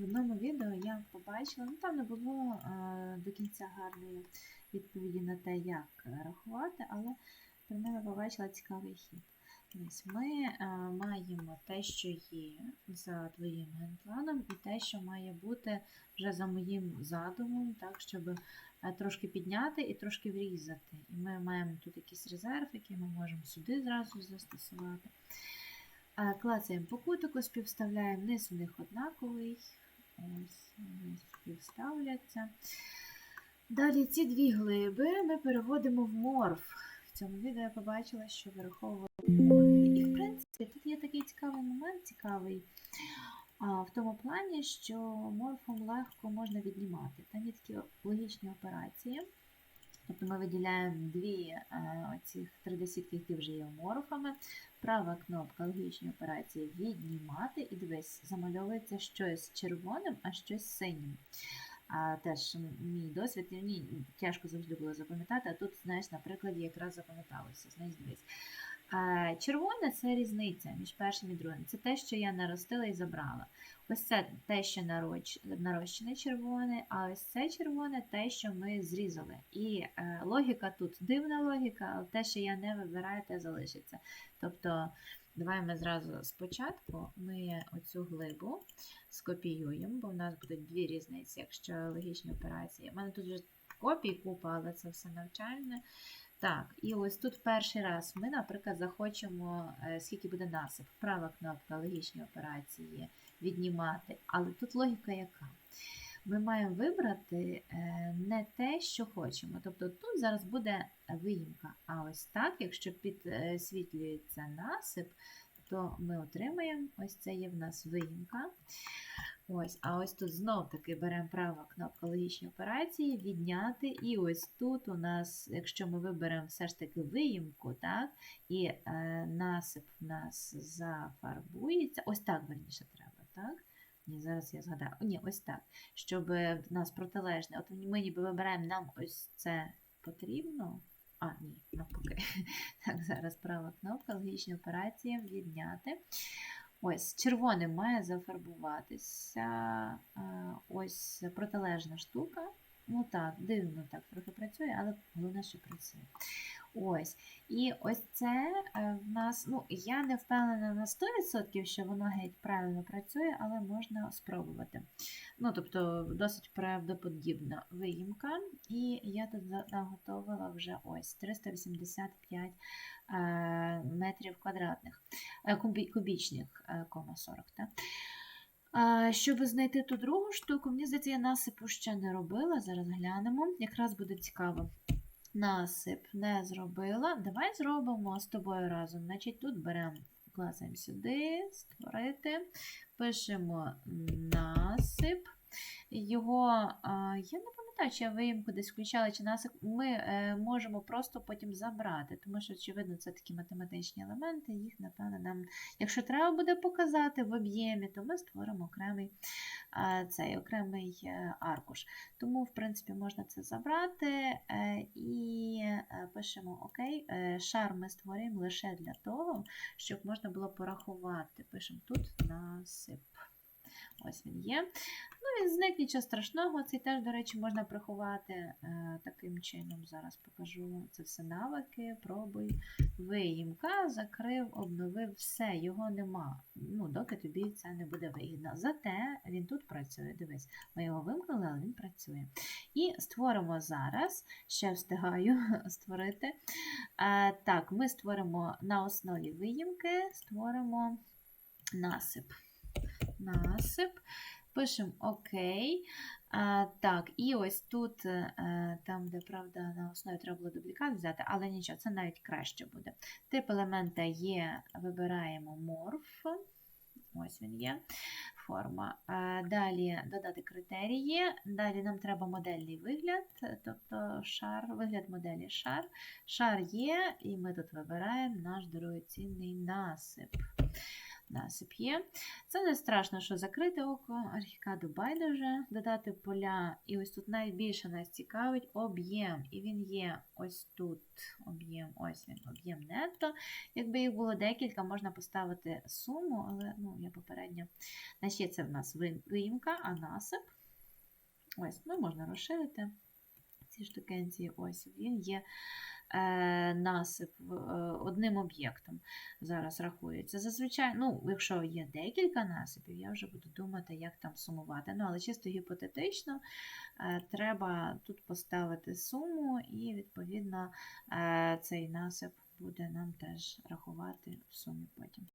В одному відео я побачила, ну там не було е, до кінця гарної відповіді на те, як рахувати, але принаймні побачила цікавий хід. Ось ми е, маємо те, що є за твоїм генпланом, і те, що має бути вже за моїм задумом, так, щоб е, трошки підняти і трошки врізати. І ми маємо тут якийсь резерв, який ми можемо сюди зразу застосувати. Клацаємо по кутику, співставляємо низ в них однаковий. Співставляться. Далі ці дві глиби ми переводимо в морф. В цьому відео я побачила, що вираховували морфи. І, в принципі, тут є такий цікавий момент, цікавий в тому плані, що морфом легко можна віднімати. Там є такі логічні операції. Тобто ми виділяємо дві цих три десятки, які вже є морфами. Права кнопка логічні операції віднімати, і дивись, замальовується щось червоним, а щось синім. А, теж мій досвід, мені тяжко завжди було запам'ятати, а тут, знаєш, на прикладі якраз запам'яталося. Знаєш, дивись. Червоне це різниця між першим і другим. Це те, що я наростила і забрала. Ось це те, що нарощене червоне, а ось це червоне те, що ми зрізали. І е, логіка тут дивна логіка, але те, що я не вибираю, те залишиться. Тобто, давай ми зразу спочатку ми оцю глибу скопіюємо, бо в нас будуть дві різниці, якщо логічні операції. У мене тут вже копій купа, але це все навчальне. Так, і ось тут перший раз ми, наприклад, захочемо, е, скільки буде насип. Права кнопка логічні операції віднімати. Але тут логіка яка? Ми маємо вибрати е, не те, що хочемо. Тобто тут зараз буде виїмка. А ось так, якщо підсвітлюється насип, то ми отримаємо ось це є в нас виїмка. Ось, а ось тут знов таки беремо права кнопка логічні операції, відняти. І ось тут у нас, якщо ми виберемо все ж таки виїмку, так, і е, насип в нас зафарбується. Ось так верніше треба, так? Ні, зараз я згадаю. Ні, ось так. Щоб в нас протилежне. От ми ніби вибираємо, нам ось це потрібно. А, ні, навпаки. Так, зараз права кнопка, логічні операції, відняти. Ось, червоним має зафарбуватися ось протилежна штука. Ну так, дивно так трохи працює, але головне, що працює. Ось. І ось це е, в нас, ну, я не впевнена на 100%, що воно геть правильно працює, але можна спробувати. Ну, тобто, досить правдоподібна виїмка. І я тут наготовила вже ось 385 е, метрів квадратних, е, кубічних, е, кома 40. Так? Щоб знайти ту другу штуку, мені здається, я насипу ще не робила. Зараз глянемо. Якраз буде цікаво. Насип не зробила. Давай зробимо з тобою разом. Значить, тут беремо, клацаємо сюди, створити, пишемо насип. Його, я не чи я виїмку десь включала, чи насип. Ми е, можемо просто потім забрати, тому що, очевидно, це такі математичні елементи, їх, напевно, нам, якщо треба буде показати в об'ємі, то ми створимо окремий а, цей окремий е, аркуш. Тому, в принципі, можна це забрати е, і е, пишемо ОК. Е, Шар ми створюємо лише для того, щоб можна було порахувати. Пишемо тут насип. Ось він є. Ну, він зник, нічого страшного. Цей теж, до речі, можна приховати е, таким чином. Зараз покажу це все навики. Пробуй. Виїмка, закрив, обновив, все, його нема. Ну, доки тобі це не буде вигідно. Зате він тут працює. Дивись, ми його вимкнули, але він працює. І створимо зараз, ще встигаю створити. Е, так, ми створимо на основі виїмки, створимо насип насип. Пишемо ОК. Так, і ось тут, е, там, де, правда, на основі треба було дублікат взяти, але нічого, це навіть краще буде. Тип елемента є, вибираємо морф. Ось він є. Форма. Далі додати критерії. Далі нам треба модельний вигляд, тобто шар, вигляд моделі шар. Шар є, і ми тут вибираємо наш дорогоцінний насип. Насип є. Це не страшно, що закрите око, архікаду байдуже, додати поля. І ось тут найбільше нас цікавить об'єм. І він є ось тут об'єм, ось він, об'єм нетто. Якби їх було декілька, можна поставити суму, але ну, я попередньо. Значить, це в нас ви- виїмка, а насип. Ось, ну, можна розширити ці штукенції. Ось він є насип е, одним об'єктом. Зараз рахується. Зазвичай, ну, якщо є декілька насипів, я вже буду думати, як там сумувати. Ну, але чисто гіпотетично е, треба тут поставити суму, і, відповідно, е, цей насип буде нам теж рахувати в сумі потім.